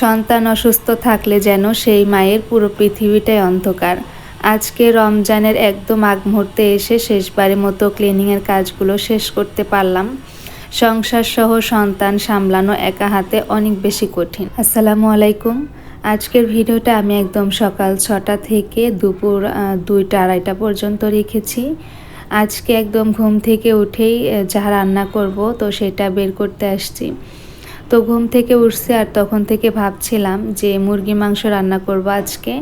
সন্তান অসুস্থ থাকলে যেন সেই মায়ের পুরো পৃথিবীটাই অন্ধকার। আজকে রমজানের একদম আগ মুহূর্তে এসে শেষবারের মতো ক্লিনিংয়ের কাজগুলো শেষ করতে পারলাম। সংসার সহ সন্তান সামলানো একা হাতে অনেক বেশি কঠিন। আসসালামু আলাইকুম। আজকের ভিডিওটা আমি একদম সকাল ছটা থেকে দুপুর দুইটা আড়াইটা পর্যন্ত রেখেছি। আজকে একদম ঘুম থেকে উঠেই যা রান্না করব তো সেটা বের করতে আসছি। তো ঘুম থেকে উঠছি আর তখন থেকে ভাবছিলাম যে মুরগি মাংস রান্না করব আজকে।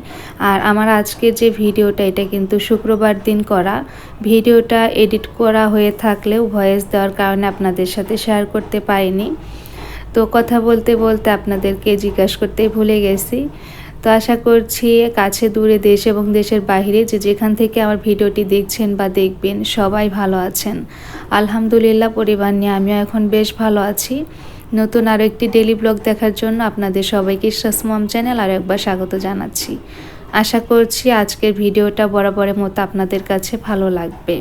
আর আমার আজকে যে ভিডিওটা, এটা কিন্তু শুক্রবার দিন করা। ভিডিওটা এডিট করা হয়ে থাকলেও ভয়েস দেওয়ার কারণে আপনাদের সাথে শেয়ার করতে পারিনি। তো কথা বলতে বলতে আপনাদেরকে জিজ্ঞাসা করতেই ভুলে গেছি। তো আশা করছি কাছে, দূরে দেশ এবং দেশের বাইরে যে যেখান থেকে আমার ভিডিওটি দেখছেন বা দেখবেন, সবাই ভালো আছেন। আলহামদুলিল্লাহ, পরিবার নিয়ে আমিও এখন বেশ ভালো আছি। নতুন আরও একটি ডেলি ব্লগ দেখার জন্য আপনাদের সবাইকে ইশ্বাস চ্যানেল আরও একবার স্বাগত জানাচ্ছি। আশা করছি আজকের ভিডিওটা বরাবরের মতো আপনাদের কাছে ভালো লাগবে।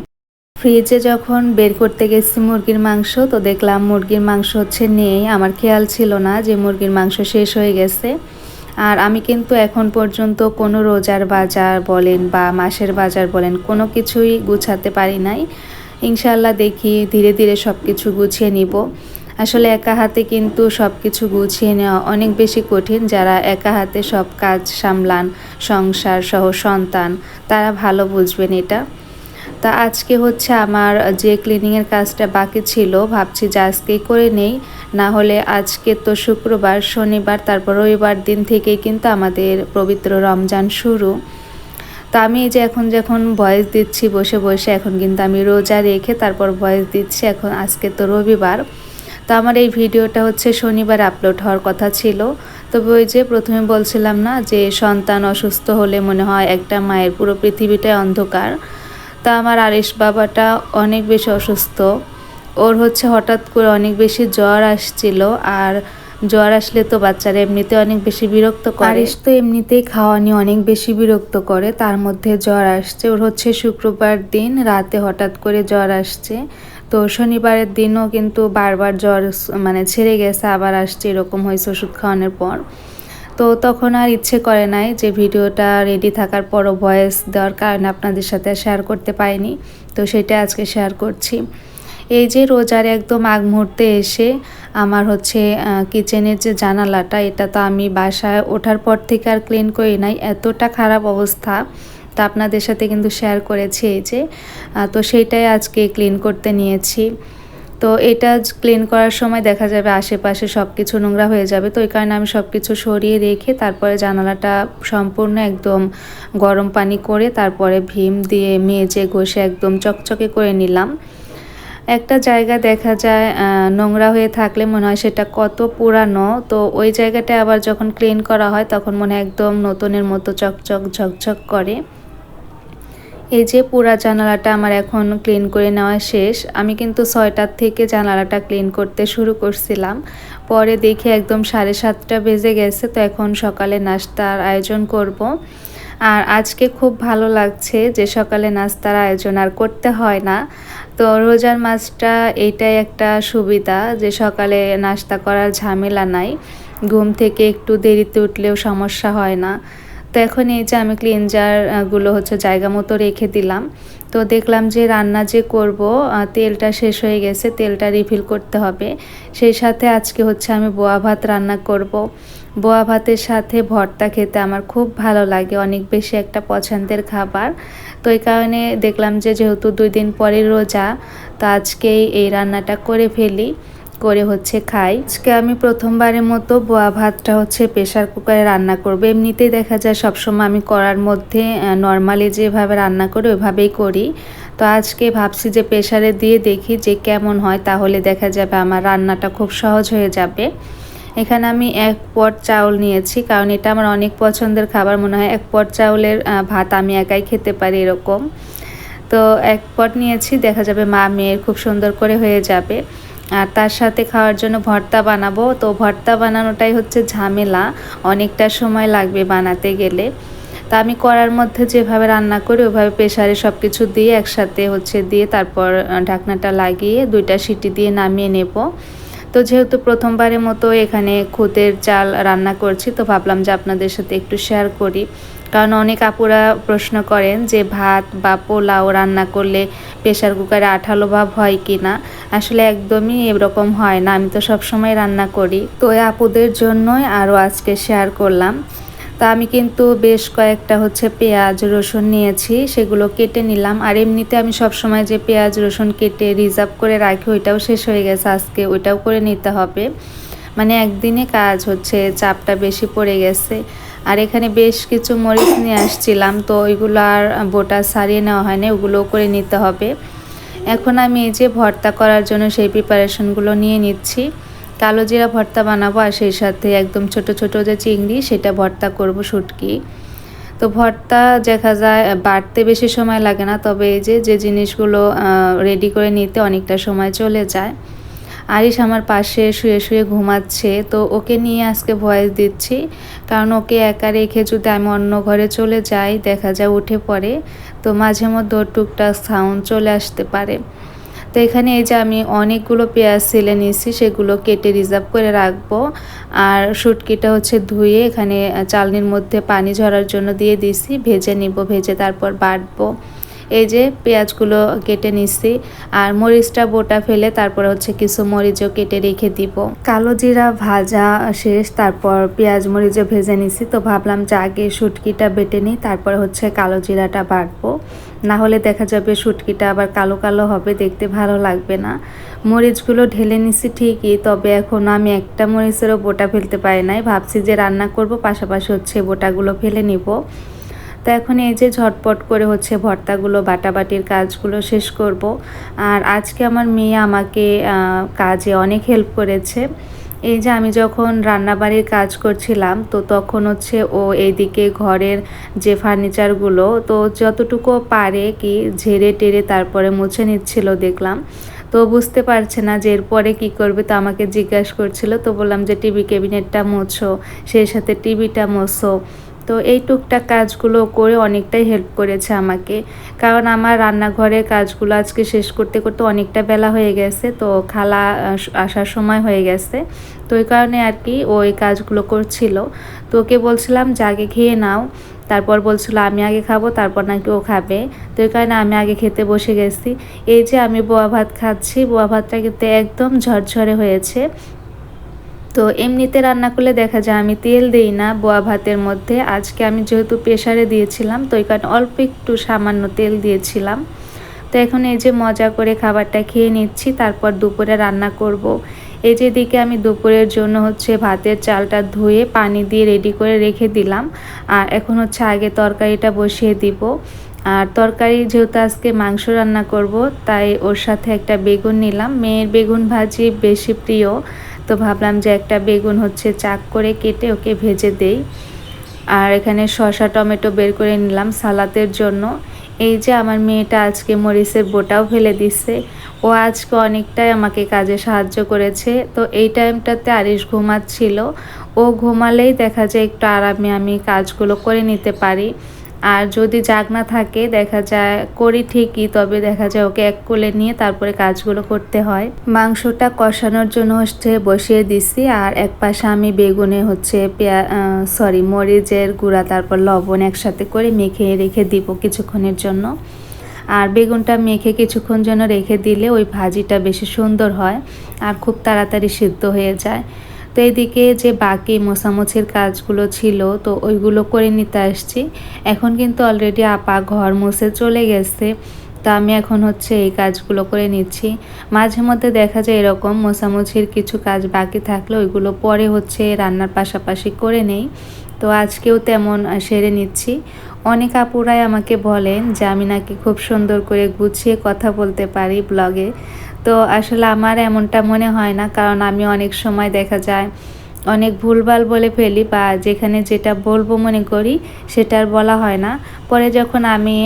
ফ্রিজে যখন বের করতে গেছি মুরগির মাংস, তো দেখলাম মুরগির মাংস হচ্ছে নেই। আমার খেয়াল ছিল না যে মুরগির মাংস শেষ হয়ে গেছে। আর আমি কিন্তু এখন পর্যন্ত কোনো রোজার বাজার বলেন বা মাসের বাজার বলেন কোনো কিছুই গুছাতে পারি নাই। ইনশাল্লাহ দেখি ধীরে ধীরে সব কিছু গুছিয়ে নিব। আসলে একা হাতে কিন্তু সব কিছু গুছিয়ে নেওয়া অনেক বেশি কঠিন যারা একা হাতে সব কাজ সামলান, সংসার সহ সন্তান, তারা ভালো বুঝবেন এটা। তা আজকে হচ্ছে আমার যে ক্লিনিংয়ের কাজটা বাকি ছিল, ভাবছি যে আজকেই করে নেই। না হলে আজকে তো শুক্রবার, শনিবার, তারপর রবিবার দিন থেকেই কিন্তু আমাদের পবিত্র রমজান শুরু। তো আমি যে এখন যখন ভয়েস দিচ্ছি, বসে বসে এখন কিন্তু আমি রোজা রেখে তারপর ভয়েস দিচ্ছি, এখন আজকে তো রবিবার। আমার এই ভিডিওটা হচ্ছে শনিবার আপলোড হওয়ার কথা ছিল। তবে ওই যে প্রথমে বলছিলাম না যে সন্তান অসুস্থ হলে মনে হয় একটা মায়ের পুরো পৃথিবীটাই অন্ধকার। তা আমার আরিস বাবাটা অনেক বেশি অসুস্থ। ওর হচ্ছে হঠাৎ করে অনেক বেশি জ্বর আসছিল আর জ্বর আসলে তো বাচ্চারা এমনিতে অনেক বেশি বিরক্ত করে। আরিস তো এমনিতেই খাওয়া নিয়ে অনেক বেশি বিরক্ত করে, তার মধ্যে জ্বর আসছে। ওর হচ্ছে শুক্রবার দিন রাতে হঠাৎ করে জ্বর আসছে। তো শনিবারের দিনও কিন্তু বারবার জ্বর মানে ছেড়ে গেছে, আবার আসছে এরকম হয়েছে ওষুধ খাওয়ানোর পর। তো তখন আর ইচ্ছে করে নাই যে ভিডিওটা রেডি থাকার পরও ভয়েস দেওয়ার কারণে আপনাদের সাথে শেয়ার করতে পারিনি। তো সেটা আজকে শেয়ার করছি। এই যে রোজার একদম আগ মুহূর্তে এসে আমার হচ্ছে কিচেনের যে জানালাটা, এটা তো আমি বাসায় ওঠার পর থেকে আর ক্লিন করি নাই। এতটা খারাপ অবস্থা। তো আপনাদের সাথে কিন্তু শেয়ার করেছি এই যে। তো সেইটাই আজকে ক্লিন করতে নিয়েছি। তো এটা ক্লিন করার সময় দেখা যাবে আশেপাশে সব কিছু নোংরা হয়ে যাবে। তো ওই কারণে আমি সব কিছু সরিয়ে রেখে তারপরে জানালাটা সম্পূর্ণ একদম গরম পানি করে তারপরে ভীম দিয়ে মেজে ঘষে একদম চকচকে করে নিলাম। একটা জায়গা দেখা যায় নোংরা হয়ে থাকলে মনে হয় সেটা কত পুরানো। তো ওই জায়গাটা আবার যখন ক্লিন করা হয় তখন মনে একদম নতুনের মতো চকচক ঝকঝক করে। এই যে পুরা জানালাটা আমার এখন ক্লিন করে নেওয়া শেষ। আমি কিন্তু ছয়টার থেকে জানালাটা ক্লিন করতে শুরু করছিলাম। পরে দেখি একদম সাড়ে সাতটা বেজে গেছে, তো এখন সকালে নাস্তার আয়োজন করব। আর আজকে খুব ভালো লাগছে যে সকালে নাস্তার আয়োজন আর করতে হয় না। তো রোজার মাছটা এইটাই একটা সুবিধা যে সকালে নাস্তা করার ঝামেলা নাই। ঘুম থেকে একটু দেরিতে উঠলেও সমস্যা হয় না। তো এখন এই যে আমি ক্লিনজারগুলো হচ্ছে জায়গা মতো রেখে দিলাম। তো দেখলাম যে রান্না যে করব তেলটা শেষ হয়ে গেছে, তেলটা রিফিল করতে হবে। সেই সাথে আজকে হচ্ছে আমি বোয়া ভাত রান্না করব। বোয়া ভাতের সাথে ভর্তা খেতে আমার খুব ভালো লাগে, অনেক বেশি একটা পছন্দের খাবার। তো এই কারণে দেখলাম যে যেহেতু দুই দিন পরে রোজা, তো আজকেই এই রান্নাটা করে ফেলি। করে হচ্ছে খাই। আজকে আমি প্রথমবারের মতো বোয়া ভাতটা হচ্ছে প্রেশার কুকারে রান্না করব। এমনিতেই দেখা যায় সবসময় আমি করার মধ্যে নর্মালি যেভাবে রান্না করি, ওইভাবেই করি। তো আজকে ভাবছি যে প্রেশারে দিয়ে দেখি যে কেমন হয়, তাহলে দেখা যাবে আমার রান্নাটা খুব সহজ হয়ে যাবে। এখানে আমি এক পট চাউল নিয়েছি, কারণ এটা আমার অনেক পছন্দের খাবার, মনে হয় এক পট চাউলের ভাত আমি একাই খেতে পারি এরকম। তো এক পট নিয়েছি, দেখা যাবে মা মেয়ের খুব সুন্দর করে হয়ে যাবে। আর তার সাথে খাওয়ার জন্য ভর্তা বানাবো। তো ভর্তা বানানোটাই হচ্ছে ঝামেলা, অনেকটা সময় লাগবে বানাতে গেলে। তা আমি করার মধ্যে যেভাবে রান্না করি ওভাবে প্রেশারে সব কিছু দিয়ে একসাথে হচ্ছে দিয়ে তারপর ঢাকনাটা লাগিয়ে দুইটা সিটি দিয়ে নামিয়ে নেব। তো যেহেতু প্রথমবারের মতো এখানে খুদের চাল রান্না করছি, তো ভাবলাম যে আপনাদের সাথে একটু শেয়ার করি। কারণ অনেক আপুরা প্রশ্ন করেন যে ভাত বা পোলাও রান্না করলে প্রেশার কুকারে আঠালো ভাব হয় কি না আসলে একদমই এরকম হয় না, আমি তো সবসময় রান্না করি। তো আপুদের জন্যই আরও আজকে শেয়ার করলাম। তা আমি কিন্তু বেশ কয়েকটা হচ্ছে পেঁয়াজ, রসুন নিয়েছি, সেগুলো কেটে নিলাম। আর এমনিতে আমি সবসময় যে পেঁয়াজ, রসুন কেটে রিজার্ভ করে রাখি, ওইটাও শেষ হয়ে গেছে আজকে, ওইটাও করে নিতে হবে। মানে একদিনে কাজ হচ্ছে, চাপটা বেশি পড়ে গেছে। আর এখানে বেশ কিছু মরিচ নিয়ে আসছিলাম, তো ওইগুলো আর বোটা সারিয়ে নেওয়া হয়নি ওগুলো করে নিতে হবে। এখন আমি এই যে ভর্তা করার জন্য সেই প্রিপারেশনগুলো নিয়ে নিচ্ছি। কালো জিরা ভর্তা বানাবো আর সেই সাথে একদম ছোট ছোট যে চিংড়ি, সেটা ভর্তা করব শুটকি। তো ভর্তা দেখা যায় বাড়তে বেশি সময় লাগে না, তবে এই যে যে জিনিসগুলো রেডি করে নিতে অনেকটা সময় চলে যায়। আরিশ আমার পাশে শুয়ে শুয়ে ঘুমাচ্ছে, তো ওকে নিয়ে আজকে ভয়েস দিচ্ছি। কারণ ওকে একা রেখে যদি আমি অন্য ঘরে চলে যাই, দেখা যায় উঠে পড়ে, তো মাঝে মধ্যে ওর টুকটাক সাউন্ড চলে আসতে পারে। তো এখানে এই যে আমি অনেকগুলো পেঁয়াজ ছিলে নিয়েছি, সেগুলো কেটে রিজার্ভ করে রাখব। আর শুটকিটা হচ্ছে ধুয়ে এখানে চালনির মধ্যে পানি ঝরার জন্য দিয়ে দিছি ভেজে নিব, ভেজে তারপর বাটবো। এই যে পেঁয়াজগুলো কেটে নিচ্ছি আর মরিচটা বোটা ফেলে তারপরে হচ্ছে কিছু মরিচও কেটে রেখে দিব। কালো জিরা ভাজা শেষ, তারপর পেঁয়াজ মরিচও ভেজে নিছি। তো ভাবলাম যে আগে শুটকিটা বেটে নিই, তারপরে হচ্ছে কালো জিরাটা বাটবো। না হলে দেখা যাবে শুটকিটা আবার কালো কালো হবে, দেখতে ভালো লাগবে না। মরিচগুলো ঢেলে নিছি ঠিকই, তবে এখন আমি একটা মরিচেরও বোটা ফেলতে পারি নাই। ভাবছি যে রান্না করব, পাশাপাশি হচ্ছে বোটাগুলো ফেলে নিব। তো এখন এই যে ঝটপট করে হচ্ছে ভর্তাগুলো, বাটাবাটির কাজগুলো শেষ করব। আর আজকে আমার মেয়ে আমাকে কাজে অনেক হেল্প করেছে। এই যে আমি যখন রান্নাবাড়ির কাজ করছিলাম, তো তখন হচ্ছে ও এইদিকে ঘরের যে ফার্নিচারগুলো, তো যতটুকু পারে কি ঝেড়ে টেরে তারপরে মুছে নিচ্ছিল দেখলাম। তো বুঝতে পারছে না যে এরপরে কি করবে, তো আমাকে জিজ্ঞাসা করছিল। তো বললাম যে, টিভি ক্যাবিনেটটা মোছো, সেই সাথে টিভিটা মোছো। তো এই টুকটাক কাজগুলো করে অনেকটাই হেল্প করেছে আমাকে। কারণ আমার রান্নাঘরের কাজগুলো আজকে শেষ করতে করতে অনেকটা বেলা হয়ে গেছে, তো খালা আসার সময় হয়ে গেছে। তো ওই কারণে আর কি ওই কাজগুলো করছিল। তো ওকে বলছিলাম যে, আগে খেয়ে নাও। তারপর বলছিল, আমি আগে খাব, তারপর নাকি ও খাবে। তো এই কারণে আমি আগে খেতে বসে গেছি। এই যে আমি বোয়া ভাত খাচ্ছি, বোয়া ভাতটা কিন্তু একদম ঝরঝরে হয়েছে। তো এমনিতে রান্না করলে দেখা যায় আমি তেল দিই না বোয়া ভাতের মধ্যে। আজকে আমি যেহেতু প্রেশারে দিয়েছিলাম, তো এই কারণে অল্প একটু সামান্য তেল দিয়েছিলাম। তো এখন এই যে মজা করে খাবারটা খেয়ে নিচ্ছি, তারপর দুপুরে রান্না করব। এই যে দিকে আমি দুপুরের জন্য হচ্ছে ভাতের চালটা ধুয়ে পানি দিয়ে রেডি করে রেখে দিলাম। আর এখন হচ্ছে আগে তরকারিটা বসিয়ে দিব। আর তরকারি যেহেতু আজকে মাংস রান্না করব, তাই ওর সাথে একটা বেগুন নিলাম। মেয়ের বেগুন ভাজি বেশি প্রিয়। তো ভাবলাম যে একটা বেগুন হচ্ছে চাক করে কেটে ওকে ভেজে দেই। আর এখানে শসা, টমেটো বের করে নিলাম সালাতের জন্য। এই যে আমার মেয়েটা আজকে মরিচের বোটাও ফেলে দিচ্ছে ও আজকে অনেকটাই আমাকে কাজে সাহায্য করেছে। তো এই টাইমটাতে আরিশ ঘুমাচ্ছিল। ও ঘুমালেই দেখা যায় একটু আরামে আমি কাজগুলো করে নিতে পারি। আর যদি জাগ না থাকে, দেখা যায় করি ঠিকই, তবে দেখা যায় ওকে এক কোলে নিয়ে তারপরে কাজগুলো করতে হয়। মাংসটা কষানোর জন্য হচ্ছে বসিয়ে দিছি, আর এক পাশে আমি বেগুনে হচ্ছে পেঁয়া সরি মরিচের গুঁড়া, তারপর লবণ একসাথে করে মেখে রেখে দিব কিছুক্ষণের জন্য। আর বেগুনটা মেখে কিছুক্ষণ জন্য রেখে দিলে ওই ভাজিটা বেশি সুন্দর হয়, আর খুব তাড়াতাড়ি সিদ্ধ হয়ে যায়। তো এদিকে যে বাকি মোছামুছির কাজগুলো ছিল, তো ওইগুলো করে নিতে আসছি। এখন কিন্তু অলরেডি আপা ঘর মুছে চলে গেছে, তো আমি এখন হচ্ছে এই কাজগুলো করে নিচ্ছি। মাঝে মধ্যে দেখা যায় এরকম মোছামুছির কিছু কাজ বাকি থাকলে ওইগুলো পরে হচ্ছে রান্নার পাশাপাশি করে নেই। তো আজকেও তেমন সেরে নিচ্ছি। অনেক আপুরাই আমাকে বলেন যে আমি নাকি খুব সুন্দর করে গুছিয়ে কথা বলতে পারি ব্লগে। তো আসলে আমার এমনটা মনে হয় না, কারণ আমি অনেক সময় দেখা যায় অনেক ভুলভাল বলে ফেলি বা যেখানে যেটা বলব মনে করি সেটা আর বলা হয় না। পরে যখন আমি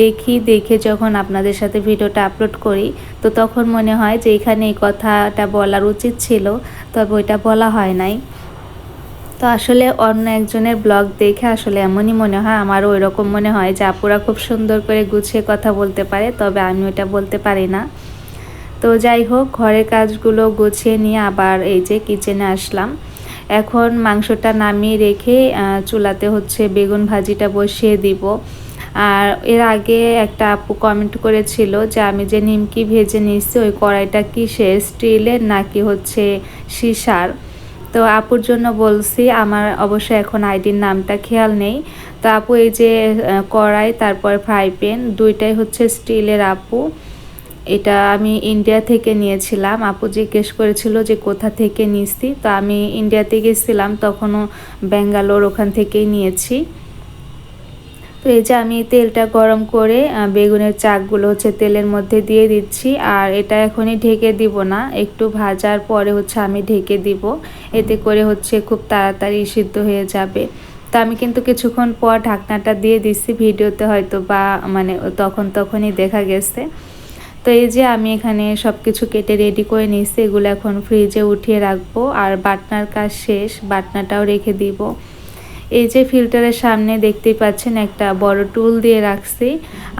দেখি, দেখে যখন আপনাদের সাথে ভিডিওটা আপলোড করি, তো তখন মনে হয় যে এখানে এই কথাটা বলার উচিত ছিল, তবে ওইটা বলা হয় নাই। তো আসলে অন্য একজনের ব্লগ দেখে আসলে এমনই মনে হয়, আমারও ওই রকম মনে হয় যে আপুরা খুব সুন্দর করে গুছিয়ে কথা বলতে পারে, তবে আমি ওটা বলতে পারি না। তো যাই হোক ঘরের কাজগুলো গুছিয়ে নিয়ে আবার এই যে কিচেনে আসলাম। এখন মাংসটা নামিয়ে রেখে চুলাতে হচ্ছে বেগুন ভাজিটা বসিয়ে দিব। আর এর আগে একটা আপু কমেন্ট করেছিল যে, আমি যে নিমকি ভেজে নিচ্ছি ওই কড়াইটা সে স্টিলের নাকি হচ্ছে সিসার? তো আপুর জন্য বলছি, আমার অবশ্য এখন আইডির নামটা খেয়াল নেই। তো আপু এই যে কড়াই, তারপর ফ্রাই প্যান, দুইটাই হচ্ছে স্টিলের আপু। এটা আমি ইন্ডিয়া থেকে নিয়েছিলাম। আপু জিজ্ঞেস করেছিল যে কোথা থেকে নিচ্ছি? তো আমি ইন্ডিয়াতে গেছিলাম, তখনও ব্যাঙ্গালোর ওখান থেকেই নিয়েছি। তো এই যে আমি তেলটা গরম করে বেগুনের চাকগুলো হচ্ছে তেলের মধ্যে দিয়ে দিচ্ছি। আর এটা এখনই ঢেকে দিব না, একটু ভাজার পরে হচ্ছে আমি ঢেকে দিব। এতে করে হচ্ছে খুব তাড়াতাড়ি সিদ্ধ হয়ে যাবে। তো আমি কিন্তু কিছুক্ষণ পর ঢাকনাটা দিয়ে দিচ্ছি, ভিডিওতে হয়তো বা মানে তখন তখনই দেখা গেছে। তো এই যে আমি এখানে সব কিছু কেটে রেডি করে নিয়েছি, এগুলো এখন ফ্রিজে উঠিয়ে রাখব আর বাটনার কাজ শেষ, বাটনাটাও রেখে দিব। এই যে ফিল্টারের সামনে দেখতেই পাচ্ছেন একটা বড় টুল দিয়ে রাখছি।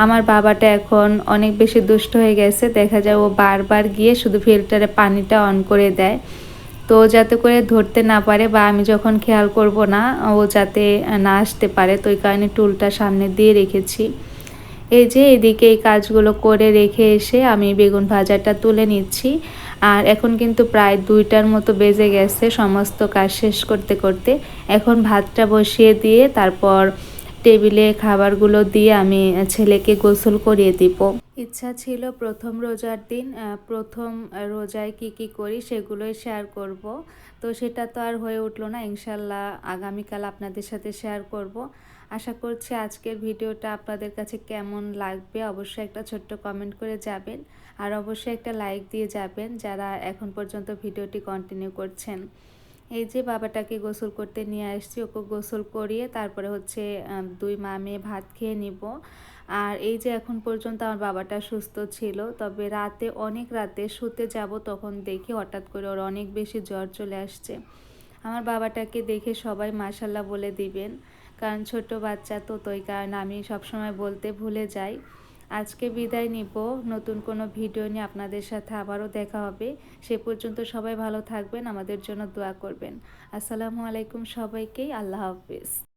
আমার বাবাটা এখন অনেক বেশি দুষ্ট হয়ে গেছে, দেখা যায় ও বারবার গিয়ে শুধু ফিল্টারে পানিটা অন করে দেয়। তো যাতে করে ধরতে না পারে বা আমি যখন খেয়াল করব না, ও যাতে না আসতে পারে, তো ওই কারণে টুলটা সামনে দিয়ে রেখেছি। এই যে এদিকে এই কাজগুলো করে রেখে এসে আমি বেগুন ভাজাটা তুলে নিচ্ছি। আর এখন কিন্তু প্রায় দুইটার মতো বেজে গেছে সমস্ত কাজ শেষ করতে করতে। এখন ভাতটা বসিয়ে দিয়ে তারপর টেবিলে খাবারগুলো দিয়ে আমি ছেলেকে গোসল করিয়ে দিব। ইচ্ছা ছিল প্রথম রোজার দিন প্রথম রোজায় কি কি করি সেগুলোই শেয়ার করব। তো সেটা তো আর হয়ে উঠল না। ইনশাল্লাহ আগামীকাল আপনাদের সাথে শেয়ার করব। আশা করছি আজকের ভিডিওটা আপনাদের কাছে কেমন লাগবে অবশ্যই একটা ছোট্ট কমেন্ট করে যাবেন। আর অবশ্যই একটা লাইক দিয়ে যাবেন যারা এখন পর্যন্ত ভিডিওটি কন্টিনিউ করছেন। এই যে বাবাটাকে গোসল করতে নিয়ে আসছি, ওকে গোসল করিয়ে তারপরে হচ্ছে দুই মা মেয়ে ভাত খেয়ে নিব। আর এই যে এখন পর্যন্ত আমার বাবাটা সুস্থ ছিল, তবে রাতে, অনেক রাতে শুতে যাব তখন দেখি হঠাৎ করে ওর অনেক বেশি জ্বর চলে আসছে। আমার বাবাটাকে দেখে সবাই মাসাল্লাহ বলে দিবেন, কারণ ছোট বাচ্চা তো তোই কারণ আমি সবসময় বলতে ভুলে যাই। আজকে বিদায় নিব, নতুন কোনো ভিডিও নিয়ে আপনাদের সাথে আবারও দেখা হবে। সে পর্যন্ত সবাই ভালো থাকবেন, আমাদের জন্য দোয়া করবেন। আসসালামু আলাইকুম সবাইকেই আল্লাহ হাফিজ।